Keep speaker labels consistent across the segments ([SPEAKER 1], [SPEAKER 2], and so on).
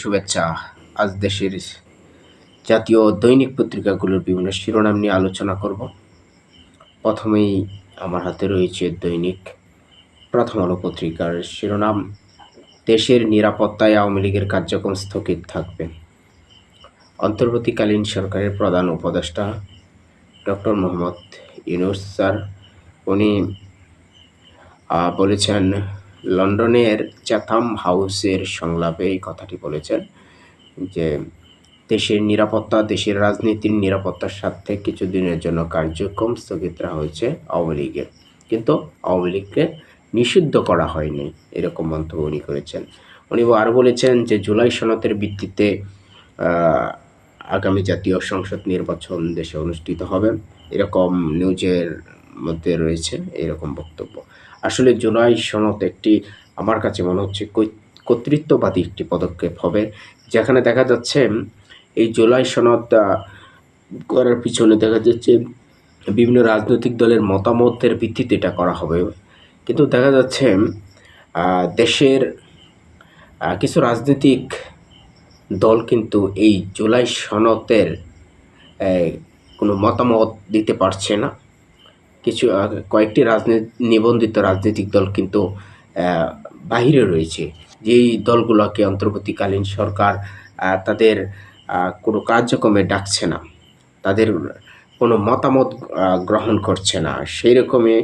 [SPEAKER 1] শুভেচ্ছা। আজ দেশের জাতীয় দৈনিক পত্রিকাগুলোর বিভিন্ন শিরোনাম নিয়ে আলোচনা করব। প্রথমেই আমার হাতে রয়েছে দৈনিক প্রথম আলো পত্রিকার শিরোনাম, দেশের নিরাপত্তায় আওয়ামী লীগের কার্যক্রম স্থগিত থাকবে। অন্তর্বর্তীকালীন সরকারের প্রধান উপদেষ্টা ডক্টর মোহাম্মদ ইউনুস স্যার, উনি বলেছেন লন্ডনের চ্যাথাম হাউসের সংলাপে এই কথাটি বলেছেন যে, দেশের নিরাপত্তা, দেশের রাজনীতির নিরাপত্তার স্বার্থে কিছুদিনের জন্য কার্যক্রম স্থগিত রাখা হয়েছে আওয়ামী লীগের। কিন্তু আওয়ামী লীগকে নিষিদ্ধ করা হয়নি। এরকম মন্তব্য উনি করেছেন। উনি আরও বলেছেন যে, জুলাই সনদের ভিত্তিতে আগামী জাতীয় সংসদ নির্বাচন দেশে অনুষ্ঠিত হবে। এরকম নিউজের মধ্যে রয়েছে এরকম বক্তব্য। আসলে জুলাই সনদ একটি আমার কাছে মনে হচ্ছে কর্তৃত্ববাদী একটি পদক্ষেপ হবে। যেখানে দেখা যাচ্ছে, এই জুলাই সনদ করার পিছনে দেখা যাচ্ছে বিভিন্ন রাজনৈতিক দলের মতামতের ভিত্তিতে এটা করা হবে। কিন্তু দেখা যাচ্ছে দেশের কিছু রাজনৈতিক দল কিন্তু এই জুলাই সনদের কোনো মতামত দিতে পারছে না। কিছু কয়েকটি রাজনীতি নিবন্ধিত রাজনৈতিক দল কিন্তু বাহিরে রয়েছে। যেই দলগুলোকে অন্তর্বর্তীকালীন সরকার তাদের কোনো কার্যক্রমে ডাকছে না তাদের কোনো মতামত গ্রহণ করছে না সেই রকমই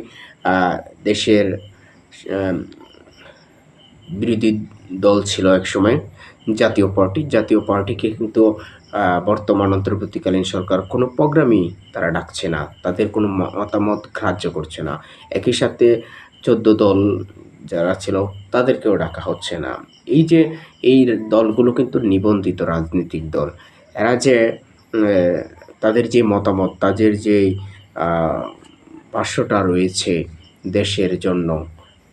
[SPEAKER 1] আহ, দেশের বিরোধী দল ছিল একসময় জাতীয় পার্টি। জাতীয় পার্টিকে কিন্তু বর্তমান অন্তর্বর্তীকালীন সরকার কোনো প্রোগ্রামই তারা ডাকছে না। তাদের কোনো মতামত গ্রাহ্য করছে না। একই সাথে চোদ্দ দল যারা ছিল তাদেরকেও ডাকা হচ্ছে না। এই যে এই দলগুলো কিন্তু নিবন্ধিত রাজনৈতিক দল। এরা যে তাদের যে মতামত, তাদের যে পার্শ্বটা রয়েছে দেশের জন্য,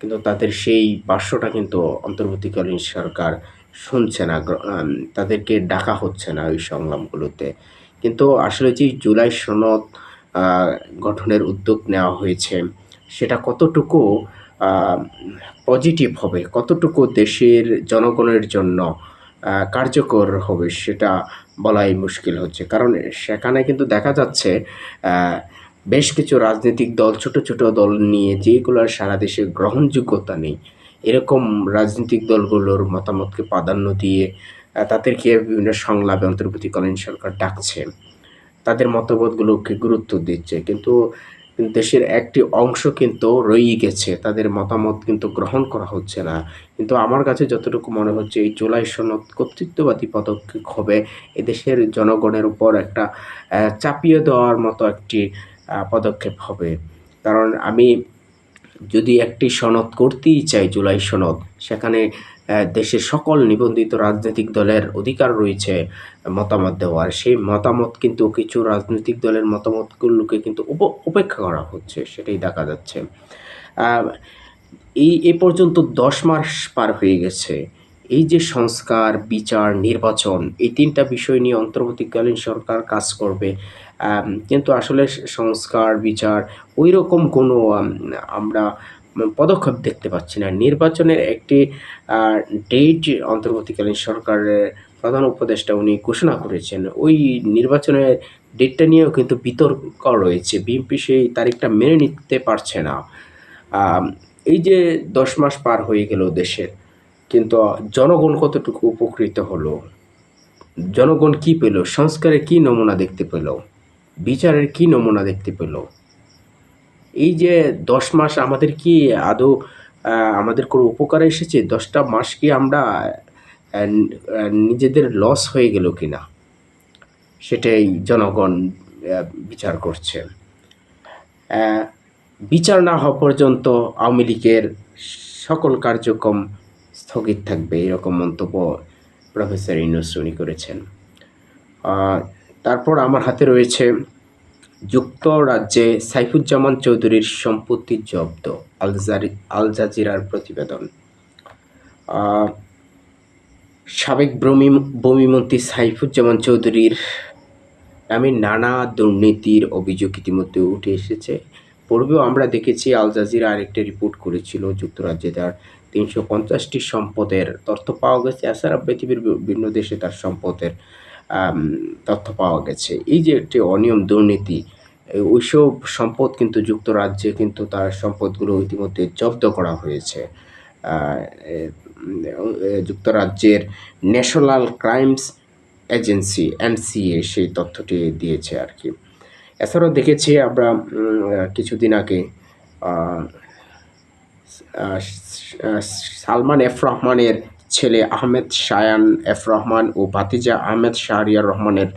[SPEAKER 1] কিন্তু তাদের সেই পার্শ্বটা কিন্তু অন্তর্বর্তীকালীন সরকার শুনছে না তাদেরকে ডাকা হচ্ছে না ওই সংগ্রামগুলোতে কিন্তু আসলে যে জুলাই সনদ গঠনের উদ্যোগ নেওয়া হয়েছে, সেটা কতটুকু পজিটিভ হবে, কতটুকু দেশের জনগণের জন্য কার্যকর হবে সেটা বলাই মুশকিল হচ্ছে। কারণ সেখানে কিন্তু দেখা যাচ্ছে বেশ কিছু রাজনৈতিক দল, ছোট ছোট দল নিয়ে যেগুলোর সারা দেশে গ্রহণযোগ্যতা নেই। এরকম রাজনৈতিক দলগুলোর মতামতকে প্রাধান্য দিয়ে তাদেরকে বিভিন্ন সংলাপে অন্তর্বর্তীকালীন সরকার ডাকছে। তাদের মতামতগুলোকে গুরুত্ব দিচ্ছে। কিন্তু দেশের একটি অংশ কিন্তু রয়েই গেছে। তাদের মতামত কিন্তু গ্রহণ করা হচ্ছে না। কিন্তু আমার কাছে যতটুকু মনে হচ্ছে, এই জুলাই সনদ কর্তৃত্ববাদী পদক্ষেপ হবে এদেশের জনগণের উপর একটা চাপিয়ে দেওয়ার মতো একটি পদক্ষেপ হবে। কারণ আমি যদি একটি সনদ করতেই চাই জুলাই সনদ, সেখানে দেশের সকল নিবন্ধিত রাজনৈতিক দলের অধিকার রয়েছে মতামত দেওয়ার। সেই মতামত কিন্তু কিছু রাজনৈতিক দলের মতামতগুলোকে কিন্তু উপ- উপেক্ষা করা হচ্ছে, সেটাই দেখা যাচ্ছে। এই, এ পর্যন্ত দশ মাস পার হয়ে গেছে। এই যে সংস্কার, বিচার, নির্বাচন, এই তিনটা বিষয় নিয়ে অন্তর্বর্তীকালীন সরকার কাজ করবে কিন্তু আসলে সংস্কার, বিচার ওই রকম কোনো আমরা পদক্ষেপ দেখতে পাচ্ছি না। নির্বাচনের একটি ডেট অন্তর্বর্তীকালীন সরকারের প্রধান উপদেষ্টা উনি ঘোষণা করেছেন। ওই নির্বাচনের ডেটটা নিয়েও কিন্তু বিতর্ক রয়েছে। বিএনপি সেই তারিখটা মেনে নিতে পারছে না। এই যে দশ মাস পার হয়ে গেল দেশের কিন্তু জনগণ কতটুকু উপকৃত হলো? জনগণ কি পেল? সংস্কারের কি নমুনা দেখতে পেল? বিচারের কি নমুনা দেখতে পেল? এই যে দশ মাস আমাদের কি আদৌ আমাদের কোনো উপকার এসেছে? দশটা মাস কি আমরা নিজেদের লস হয়ে গেল কি না সেটাই জনগণ বিচার করছে। বিচার না হওয়া পর্যন্ত আওয়ামী লীগের সকল কার্যক্রম স্থগিত থাকবে, এরকম মন্তব্য প্রফেসর ইউনুস উনি করেছেন। তারপর আমার হাতে রয়েছে যুক্তরাজ্যে সাইফুজ্জামান চৌধুরীর সম্পত্তি জব্দ আলজারি আল জাজিরার প্রতিবেদন। সাবেক ভূমি ভূমিমন্ত্রী সাইফুজ্জামান চৌধুরীর নামে নানা দুর্নীতির অভিযোগ ইতিমধ্যে উঠে এসেছে। পূর্বেও আমরা দেখেছি আল জাজিরা আরেকটা রিপোর্ট করেছিল যুক্তরাজ্যে তার তিনশো পঞ্চাশটি সম্পদের তথ্য পাওয়া গেছে। এছাড়া পৃথিবীর বিভিন্ন দেশে তার সম্পদের তথ্য পাওয়া গেছে। এই যে একটি অনিয়ম দুর্নীতি ওইসব সম্পদ কিন্তু যুক্তরাজ্যে কিন্তু তার সম্পদগুলো ইতিমধ্যে জব্দ করা হয়েছে। যুক্তরাজ্যের ন্যাশনাল ক্রাইমস এজেন্সি, এনসিএ, সেই তথ্যটি দিয়েছে আর কি। এছাড়াও দেখেছি আমরা কিছুদিন আগে সালমান এফ রহমানের ছেলে আহমেদ শায়ান এফ রহমান ও ভাতিজা আহমেদ শাহরিয়ার রহমানের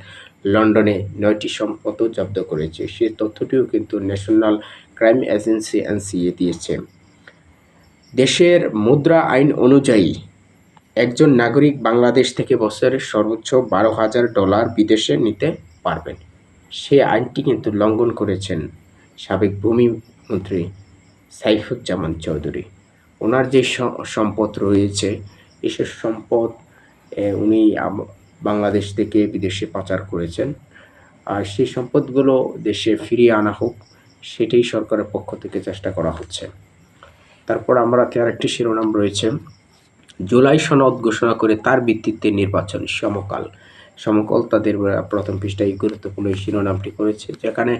[SPEAKER 1] লন্ডনে নয়টি সম্পদ জব্দ করেছে। সে তথ্যটিও কিন্তু ন্যাশনাল ক্রাইম এজেন্সি এনসিএ দিয়েছে। দেশের মুদ্রা আইন অনুযায়ী একজন নাগরিক বাংলাদেশ থেকে বছরের সর্বোচ্চ বারো হাজার ডলার বিদেশে নিতে পারবেন। সে আইনটি কিন্তু লঙ্ঘন করেছেন সাবেক ভূমিমন্ত্রী সাইফুজ্জামান চৌধুরী। ওনার যে সম্পদ রয়েছে এসব সম্পদ উনি বাংলাদেশ থেকে বিদেশে পাচার করেছেন। আর সেই সম্পদগুলো দেশে ফিরিয়ে আনা হোক, সেটাই সরকারের পক্ষ থেকে চেষ্টা করা হচ্ছে। তারপর আমরা আরেকটি শিরোনাম রয়েছে। জুলাই সনদ ঘোষণা করে তার ভিত্তিতে নির্বাচন সমকাল। সমকাল তাদের প্রথম পৃষ্ঠায় গুরুত্বপূর্ণ এই শিরোনামটি করেছে, যেখানে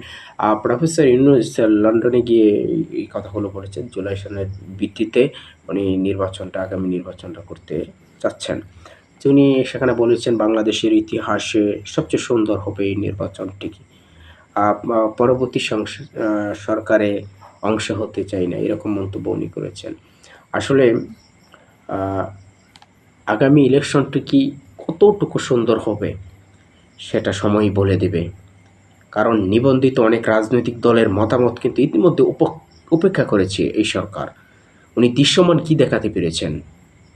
[SPEAKER 1] প্রফেসর ইউনুস লন্ডনে গিয়ে এই- কথাগুলো বলেছেন, জুলাই সনের ভিত্তিতে উনি নির্বাচনটা, আগামী নির্বাচনটা করতে চাচ্ছেন। তিনি সেখানে বলেছেন, বাংলাদেশের ইতিহাসে সবচেয়ে সুন্দর হবে এই নির্বাচনটি পরবর্তী সরকারে অংশ হতে চাই না, এরকম মন্তব্য উনি করেছেন। আসলে আগামী ইলেকশনটি কি কতটুকু সুন্দর হবে, সেটা সময়ই বলে দেবে। কারণ নিবন্ধিত অনেক রাজনৈতিক দলের মতামত কিন্তু ইতিমধ্যে উপ- উপেক্ষা করেছে এই সরকার। উনি দৃশ্যমান কি দেখাতে পেরেছেন?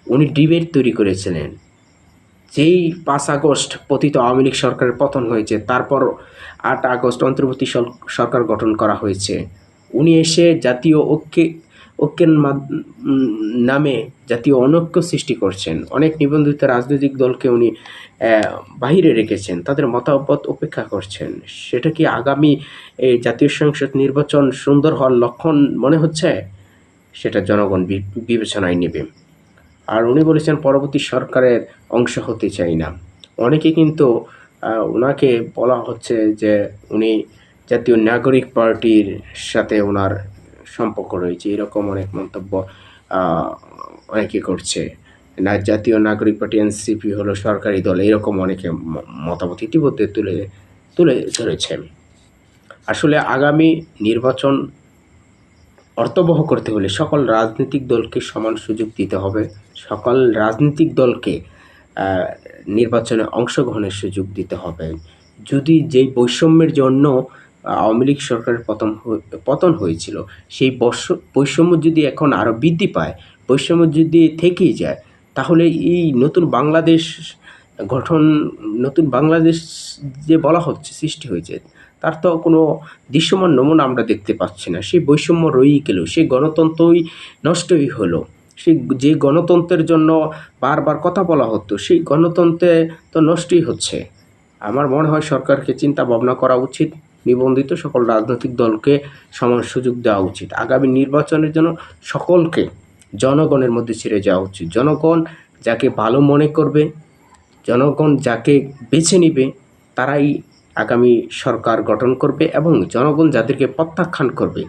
[SPEAKER 1] উনি ডিবেট তৈরি করেছিলেন। যেই পাঁচ আগস্ট পতিত আওয়ামী লীগ সরকারের পতন হয়েছে, তারপর আট আগস্ট অন্তর্বর্তী সরকার গঠন করা হয়েছে। উনি এসে জাতীয় ঐক্যে ঐক্যের নামে জাতীয় অনৈক্য সৃষ্টি করছেন। অনেক নিবন্ধিত রাজনৈতিক দলকে উনি বাহিরে রেখেছেন। তাদের মতামত উপেক্ষা করছেন। সেটা কি আগামী এই জাতীয় সংসদ নির্বাচন সুন্দর হওয়ার লক্ষণ মনে হচ্ছে? সেটা জনগণ বিবেচনায় নেবে। আর উনি বলেছেন, পরবর্তী সরকারের অংশ হতে চাই না। অনেকে কিন্তু ওনাকে বলা হচ্ছে যে উনি জাতীয় নাগরিক পার্টির সাথে ওনার সম্পর্ক রয়েছে। এরকম অনেক মন্তব্য অনেকে করছে। না, জাতীয় নাগরিক পার্টি, এনসিপি হলো সরকারি দল, এরকম অনেকে মতামত ইতিমধ্যে তুলে তুলে ধরেছে। আসলে আগামী নির্বাচন অর্থবহ করতে হলে সকল রাজনৈতিক দলকে সমান সুযোগ দিতে হবে। সকল রাজনৈতিক দলকে নির্বাচনে অংশগ্রহণের সুযোগ দিতে হবে। যদি যেই বৈষম্যের জন্য আওয়ামী লীগ সরকারের পতন পতন হয়েছিল, সেই বৈষ- বৈষম্য যদি এখন আরও বৃদ্ধি পায়, বৈষম্য যদি থেকেই যায়, তাহলে এই নতুন বাংলাদেশ গঠন, নতুন বাংলাদেশ যে বলা হচ্ছে, সৃষ্টি হয়েছে, তার তো কোনো দৃশ্যমান নমুনা আমরা দেখতে পাচ্ছি না। সেই বৈষম্য রয়েই গেল, সেই গণতন্ত্রই নষ্টই হলো। সেই যে গণতন্ত্রের জন্য বারবার কথা বলা হতো, সেই গণতন্ত্রে তো নষ্টই হচ্ছে। আমার মনে হয় সরকারকে চিন্তা ভাবনা করা উচিত। নিবন্ধিত সকল রাজনৈতিক দলকে সমান সুযোগ দেওয়া উচিত। আগামী নির্বাচনের জন্য সকলকে জনগণের মধ্যে ছেড়ে যাওয়া উচিত। জনগণ যাকে ভালো মনে করবে, জনগণ যাকে বেছে নিবে, তারাই আগামী সরকার গঠন করবে এবং জনগণ যাদেরকে প্রত্যাখ্যান করবে,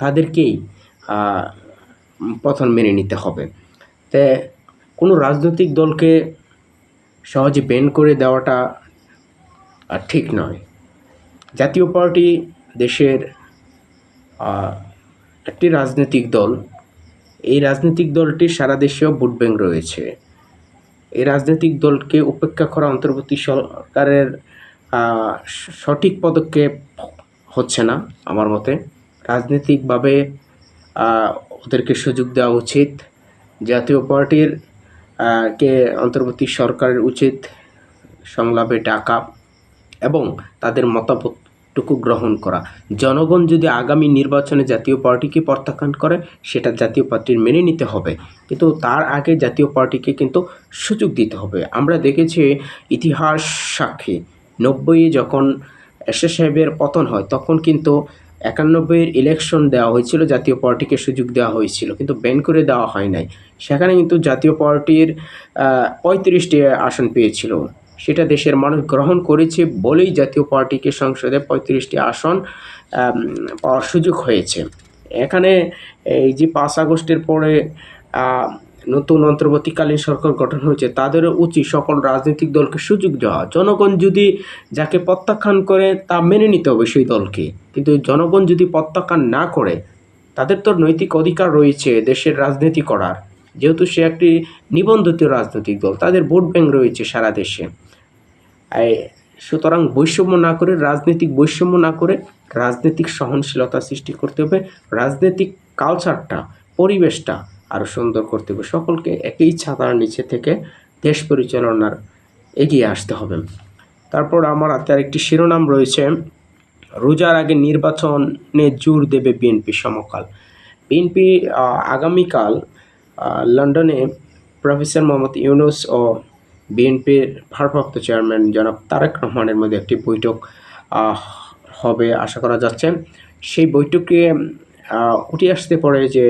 [SPEAKER 1] তাদেরকেই পথন মেনে নিতে হবে। তে, কোনো রাজনৈতিক দলকে সহজে ব্যান করে দেওয়াটা ঠিক নয়। জাতীয় পার্টি দেশের একটি রাজনৈতিক দল। এই রাজনৈতিক দলটি সারা দেশেও ভোট ব্যাংক রয়েছে। এই রাজনৈতিক দলকে উপেক্ষা করা অন্তর্বর্তী সরকারের সঠিক পদক্ষেপ হচ্ছে না আমার মতে। রাজনৈতিকভাবে ওদেরকে সুযোগ দেওয়া উচিত। জাতীয় পার্টির কে অন্তর্বর্তী সরকারের উচিত সংলাপে ডাকা। এবং তাদের মতামতটুকু গ্রহণ করা। জনগণ যদি আগামী নির্বাচনে জাতীয় পার্টিকে প্রত্যাখ্যান করে, সেটা জাতীয় পার্টির মেনে নিতে হবে। কিন্তু তার আগে জাতীয় পার্টিকে কিন্তু সুযোগ দিতে হবে। আমরা দেখেছি ইতিহাস সাক্ষী। নব্বইয়ে যখন এসএ সাহেবের পতন হয়, তখন কিন্তু একানব্বইয়ের ইলেকশন দেওয়া হয়েছিল, জাতীয় পার্টিকে সুযোগ দেওয়া হয়েছিল, কিন্তু ব্যান করে দেওয়া হয় নাই। সেখানে কিন্তু জাতীয় পার্টির পঁয়ত্রিশটি আসন পেয়েছিল। সেটা দেশের মানুষ গ্রহণ করেছে বলেই জাতীয় পার্টিকে সংসদে পঁয়ত্রিশটি আসন পাওয়ার সুযোগ হয়েছে। এখানে এই যে পাঁচ আগস্টের পরে নতুন অন্তর্বর্তীকালীন সরকার গঠন হয়েছে তাদেরও উচিত সকল রাজনৈতিক দলকে সুযোগ দেওয়া। জনগণ যদি যাকে প্রত্যাখ্যান করে, তা মেনে নিতে হবে সেই দলকে। কিন্তু জনগণ যদি প্রত্যাখ্যান না করে, তাদের তো নৈতিক অধিকার রয়েছে দেশের রাজনীতি করার। যেহেতু সে একটি নিবন্ধিত রাজনৈতিক দল, তাদের ভোট ব্যাংক রয়েছে সারা দেশে। সুতরাং বৈষম্য না করে, রাজনৈতিক বৈষম্য না করে রাজনৈতিক সহনশীলতা সৃষ্টি করতে হবে, রাজনৈতিক কালচারটা, পরিবেশটা আরও সুন্দর করতে হবে। সকলকে একই ছাতার নিচে থেকে দেশ পরিচালনার এগিয়ে আসতে হবে। তারপর আমার হাতে আরেকটি শিরোনাম রয়েছে, রোজার আগে নির্বাচনে জোর দেবে বিএনপি সমকাল। বিএনপি আগামীকাল লন্ডনে প্রফেসর মোহাম্মদ ইউনুস ও বিএনপির ভারপ্রাপ্ত চেয়ারম্যান জনাব তারেক রহমানের মধ্যে একটি বৈঠক হবে আশা করা যাচ্ছে। সেই বৈঠকে উঠে আসতে পারে যে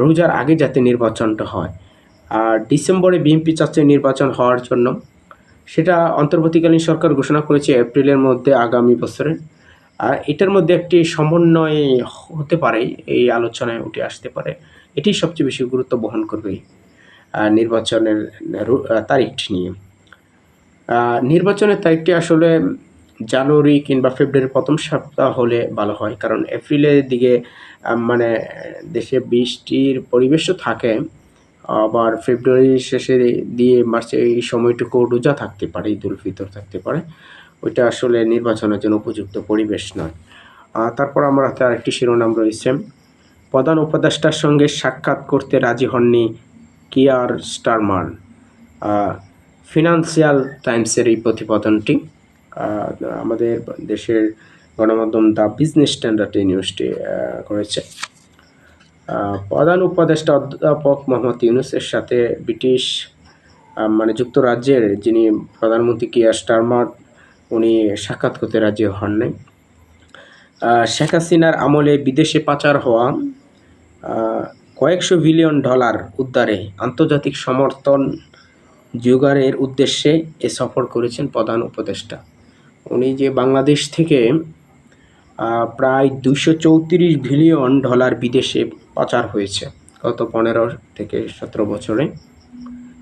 [SPEAKER 1] রোজার আগে যাতে নির্বাচনটা হয়, আর ডিসেম্বরে বিএনপি চাচ্ছে নির্বাচন হওয়ার জন্য। সেটা অন্তর্বর্তীকালীন সরকার ঘোষণা করেছে এপ্রিলের মধ্যে আগামী বছরে। আর এটার মধ্যে একটি সমন্বয় হতে পারে, এই আলোচনায় উঠে আসতে পারে। এটি সবচেয়ে বেশি গুরুত্ব বহন করবে নির্বাচনের তারিখটি নিয়ে। নির্বাচনের তারিখটি আসলে জানুয়ারি কিংবা ফেব্রুয়ারির প্রথম সপ্তাহ হলে ভালো হয়, কারণ এপ্রিলের দিকে মানে দেশে বৃষ্টির পরিবেশও থাকে। আবার ফেব্রুয়ারির শেষে দিয়ে মার্চে এই সময়টুকু রোজা থাকতে পারে ঈদুল ফিতর থাকতে পারে। ওইটা আসলে নির্বাচনের জন্য উপযুক্ত পরিবেশ নয়। তারপর আমার হাতে আরেকটি শিরোনাম রয়েছে। প্রধান উপদেষ্টার সঙ্গে সাক্ষাৎ করতে রাজি হননি কিয়ার স্টারমার। ফিনান্সিয়াল টাইমসের এই প্রতিবেদনটি আমাদের দেশের গণমাধ্যম দ্য বিজনেস স্ট্যান্ডার্ড এই নিউজটি করেছে। প্রধান উপদেষ্টা অধ্যাপক মোহাম্মদ ইউনুসের সাথে ব্রিটিশ মানে যুক্তরাজ্যের যিনি প্রধানমন্ত্রী কিয়ার স্টারমার উনি সাক্ষাৎ করতে রাজি হন নাই। শেখ হাসিনার আমলে বিদেশে পাচার হওয়া কয়েকশো বিলিয়ন ডলার উদ্ধারে আন্তর্জাতিক সমর্থন জোগাড়ের উদ্দেশ্যে এ সফর করেছেন প্রধান উপদেষ্টা। উনি যে বাংলাদেশ থেকে প্রায় দুশো চৌত্রিশ বিলিয়ন ডলার বিদেশে পাচার হয়েছে গত পনেরো থেকে সতেরো বছরে,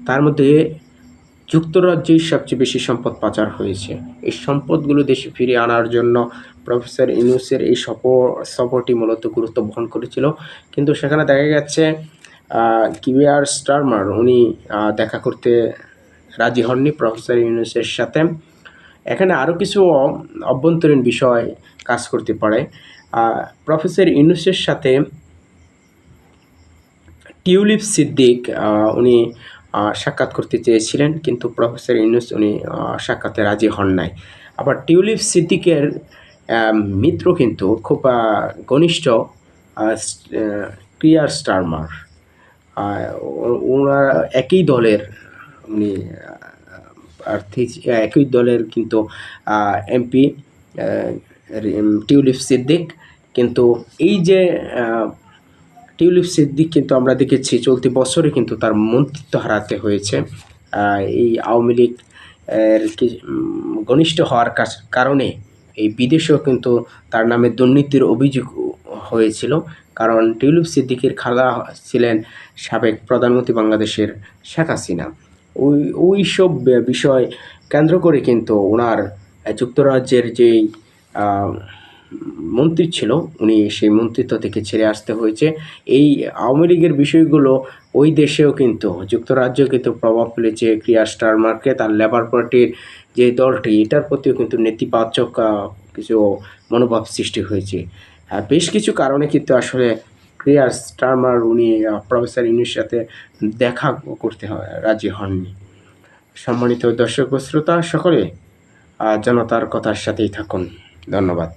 [SPEAKER 1] তার মধ্যে যুক্তরাজ্যেই সবচেয়ে বেশি সম্পদ পাচার হয়েছে। এই সম্পদগুলো দেশে ফিরিয়ে আনার জন্য প্রফেসর ইউনুসের এই সফর সফরটি মূলত গুরুত্ব বহন করেছিল। কিন্তু সেখানে দেখা গেছে কিবিআর স্টারমার, উনি দেখা করতে রাজি হননি প্রফেসর ইউনুসের সাথে। এখানে আরও কিছু অভ্যন্তরীণ বিষয় কাজ করতে পারে। প্রফেসর ইউনুসের সাথে টিউলিপ সিদ্দিক উনি সাক্ষাৎ করতে চেয়েছিলেন, কিন্তু প্রফেসর ইউনুস উনি সাক্ষাতে রাজি হন নাই। আবার টিউলিপ সিদ্দিকের মিত্র কিন্তু খুব ঘনিষ্ঠ ক্রিয়ার স্টারমার। ওনারা একই দলের, উনি আর্থিক একই দলের কিন্তু এমপি টিউলিপ সিদ্দিক। কিন্তু এই যে টিউলিপ সিদ্দিক কিন্তু আমরা দেখেছি, চলতি বছরে কিন্তু তার মন্ত্রিত্ব হারাতে হয়েছে। এই আওয়ামী লীগ ঘনিষ্ঠ হওয়ার কারণে এই বিদেশেও কিন্তু তার নামে দুর্নীতির অভিযোগ হয়েছিল। কারণ টিউলিপ সিদ্দিকের খালা ছিলেন সাবেক প্রধানমন্ত্রী বাংলাদেশের শেখ হাসিনা। ওই ওই সব বিষয় কেন্দ্র করে কিন্তু ওনার যুক্তরাজ্যের যেই মন্ত্রী ছিল, উনি সেই মন্ত্রিত্ব থেকে ছেড়ে আসতে হয়েছে। এই আওয়ামী লীগের বিষয়গুলো ওই দেশেও কিন্তু যুক্তরাজ্য কিন্তু প্রভাব ফেলেছে, ক্রিয়া স্টারমার্কে তার লেবার পার্টির যে দলটি, এটার প্রতিও কিন্তু নেতিবাচক কিছু মনোভাব সৃষ্টি হয়েছে। বেশ কিছু কারণে কিন্তু আসলে ক্রিয়া স্টারমার উনি প্রফেসর ইউনির সাথে দেখা করতে হয়, রাজি হননি। সম্মানিত দর্শক শ্রোতা, সকলে জনতার কথার সাথেই থাকুন। ধন্যবাদ।